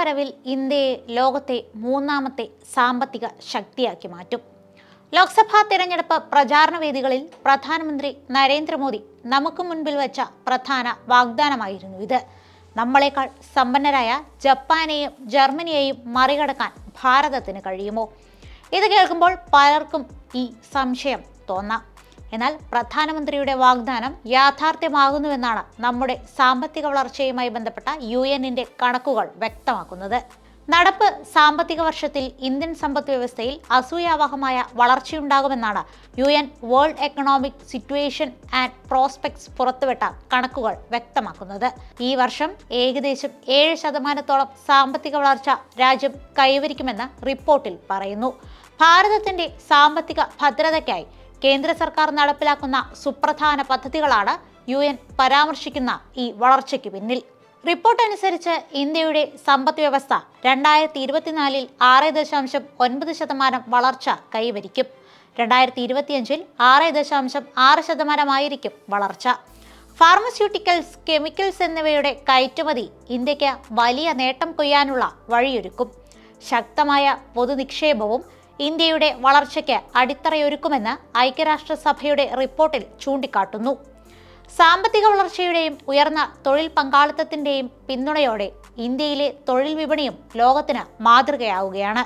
വരവിൽ ഇന്ത്യയെ ലോകത്തെ മൂന്നാമത്തെ സാമ്പത്തിക ശക്തിയാക്കി മാറ്റും. ലോക്സഭാ തിരഞ്ഞെടുപ്പ് പ്രചാരണ വേദികളിൽ പ്രധാനമന്ത്രി നരേന്ദ്രമോദി നമുക്ക് മുൻപിൽ വെച്ച പ്രധാന വാഗ്ദാനമായിരുന്നു ഇത്. നമ്മളെക്കാൾ സമ്പന്നരായ ജപ്പാനെയും ജർമ്മനിയെയും മറികടക്കാൻ ഭാരതത്തിന് കഴിയുമോ? ഇത് കേൾക്കുമ്പോൾ പലർക്കും ഈ സംശയം തോന്നാം. എന്നാൽ പ്രധാനമന്ത്രിയുടെ വാഗ്ദാനം യാഥാർത്ഥ്യമാകുന്നുവെന്നാണ് നമ്മുടെ സാമ്പത്തിക വളർച്ചയുമായി ബന്ധപ്പെട്ട യു എന്നിന്റെ കണക്കുകൾ വ്യക്തമാക്കുന്നത്. നടപ്പ് സാമ്പത്തിക വർഷത്തിൽ ഇന്ത്യൻ സമ്പദ് വ്യവസ്ഥയിൽ അസൂയാവഹമായ വളർച്ചയുണ്ടാകുമെന്നാണ് U N World Economic Situation and Prospects പുറത്തുവിട്ട കണക്കുകൾ വ്യക്തമാക്കുന്നത്. ഈ വർഷം ഏകദേശം ഏഴ് ശതമാനത്തോളം സാമ്പത്തിക വളർച്ച രാജ്യം കൈവരിക്കുമെന്ന് റിപ്പോർട്ടിൽ പറയുന്നു. ഭാരതത്തിന്റെ സാമ്പത്തിക ഭദ്രതയ്ക്കായി കേന്ദ്ര സർക്കാർ നടപ്പിലാക്കുന്ന സുപ്രധാന പദ്ധതികളാണ് യു എൻ പരാമർശിക്കുന്ന ഈ വളർച്ചയ്ക്ക് പിന്നിൽ. റിപ്പോർട്ട് അനുസരിച്ച് ഇന്ത്യയുടെ സമ്പദ് വ്യവസ്ഥ രണ്ടായിരത്തി ഇരുപത്തിനാലിൽ ആറ് ദശാംശം ഒൻപത് ശതമാനം വളർച്ച കൈവരിക്കും. രണ്ടായിരത്തി ഇരുപത്തിയഞ്ചിൽ ആറ് ദശാംശം ആറ് ശതമാനമായിരിക്കും വളർച്ച. ഫാർമസ്യൂട്ടിക്കൽസ് കെമിക്കൽസ് എന്നിവയുടെ കയറ്റുമതി ഇന്ത്യയ്ക്ക് വലിയ നേട്ടം കൊയ്യാനുള്ള വഴിയൊരുക്കും. ശക്തമായ പൊതുനിക്ഷേപവും ഇന്ത്യയുടെ വളർച്ചയ്ക്ക് അടിത്തറയൊരുക്കുമെന്ന് ഐക്യരാഷ്ട്രസഭയുടെ റിപ്പോർട്ടിൽ ചൂണ്ടിക്കാട്ടുന്നു. സാമ്പത്തിക വളർച്ചയുടെയും ഉയർന്ന തൊഴിൽ പങ്കാളിത്തത്തിന്റെയും പിന്തുണയോടെ ഇന്ത്യയിലെ തൊഴിൽ വിപണിയും ലോകത്തിന് മാതൃകയാവുകയാണ്.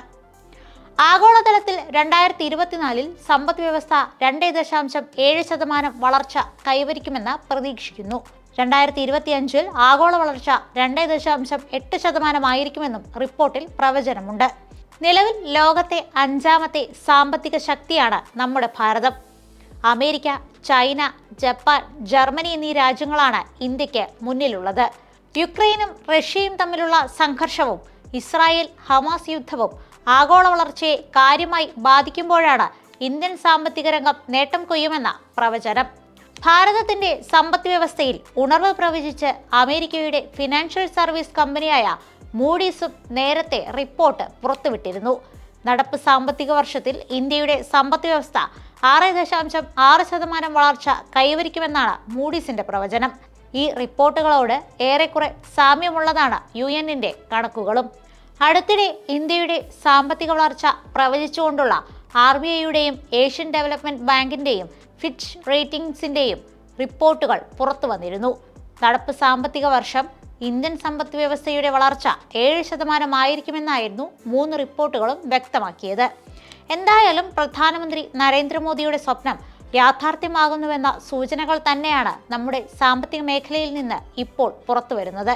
ആഗോളതലത്തിൽ രണ്ടായിരത്തി ഇരുപത്തിനാലിൽ സമ്പദ് വ്യവസ്ഥ രണ്ട് ദശാംശം ഏഴ് ശതമാനം വളർച്ച കൈവരിക്കുമെന്ന് പ്രതീക്ഷിക്കുന്നു. രണ്ടായിരത്തി ഇരുപത്തിയഞ്ചിൽ ആഗോള വളർച്ച രണ്ട് ദശാംശം എട്ട് ശതമാനമായിരിക്കുമെന്നും റിപ്പോർട്ടിൽ പ്രവചനമുണ്ട്. നിലവിൽ ലോകത്തെ അഞ്ചാമത്തെ സാമ്പത്തിക ശക്തിയാണ് നമ്മുടെ ഭാരതം. അമേരിക്ക ചൈന ജപ്പാൻ ജർമ്മനി എന്നീ രാജ്യങ്ങളാണ് ഇന്ത്യയ്ക്ക് മുന്നിലുള്ളത്. യുക്രൈനും റഷ്യയും തമ്മിലുള്ള സംഘർഷവും ഇസ്രായേൽ ഹമാസ് യുദ്ധവും ആഗോള വളർച്ചയെ കാര്യമായി ബാധിക്കുമ്പോഴാണ് ഇന്ത്യൻ സാമ്പത്തിക രംഗം നേട്ടം കൊയ്യുമെന്ന പ്രവചനം. ഭാരതത്തിന്റെ സമ്പദ് വ്യവസ്ഥയിൽ ഉണർവ് പ്രവചിച്ച് അമേരിക്കയുടെ ഫിനാൻഷ്യൽ സർവീസ് കമ്പനിയായ മൂഡീസും നേരത്തെ റിപ്പോർട്ട് പുറത്തുവിട്ടിരുന്നു. നടപ്പ് സാമ്പത്തിക വർഷത്തിൽ ഇന്ത്യയുടെ സമ്പദ് വ്യവസ്ഥ ആറ് ദശാംശം ആറ് ശതമാനം വളർച്ച കൈവരിക്കുമെന്നാണ് മൂഡീസിന്റെ പ്രവചനം. ഈ റിപ്പോർട്ടുകളോട് ഏറെക്കുറെ സാമ്യമുള്ളതാണ് യു എന്നിന്റെ കണക്കുകളും. അടുത്തിടെ ഇന്ത്യയുടെ സാമ്പത്തിക വളർച്ച പ്രവചിച്ചുകൊണ്ടുള്ള ആർ ബി ഐയുടെയും ഏഷ്യൻ ഡെവലപ്മെന്റ് ബാങ്കിന്റെയും ഫിച്ച് റേറ്റിംഗ്സിന്റെയും റിപ്പോർട്ടുകൾ പുറത്തു വന്നിരുന്നു നടപ്പ് സാമ്പത്തിക വർഷം ഇന്ത്യൻ സമ്പദ് വ്യവസ്ഥയുടെ വളർച്ച ഏഴ് ശതമാനമായിരിക്കുമെന്നായിരുന്നു മൂന്ന് റിപ്പോർട്ടുകളും വ്യക്തമാക്കിയത്. എന്തായാലും പ്രധാനമന്ത്രി നരേന്ദ്രമോദിയുടെ സ്വപ്നം യാഥാർത്ഥ്യമാകുന്നുവെന്ന സൂചനകൾ തന്നെയാണ് നമ്മുടെ സാമ്പത്തിക മേഖലയിൽ നിന്ന് ഇപ്പോൾ പുറത്തുവരുന്നത്.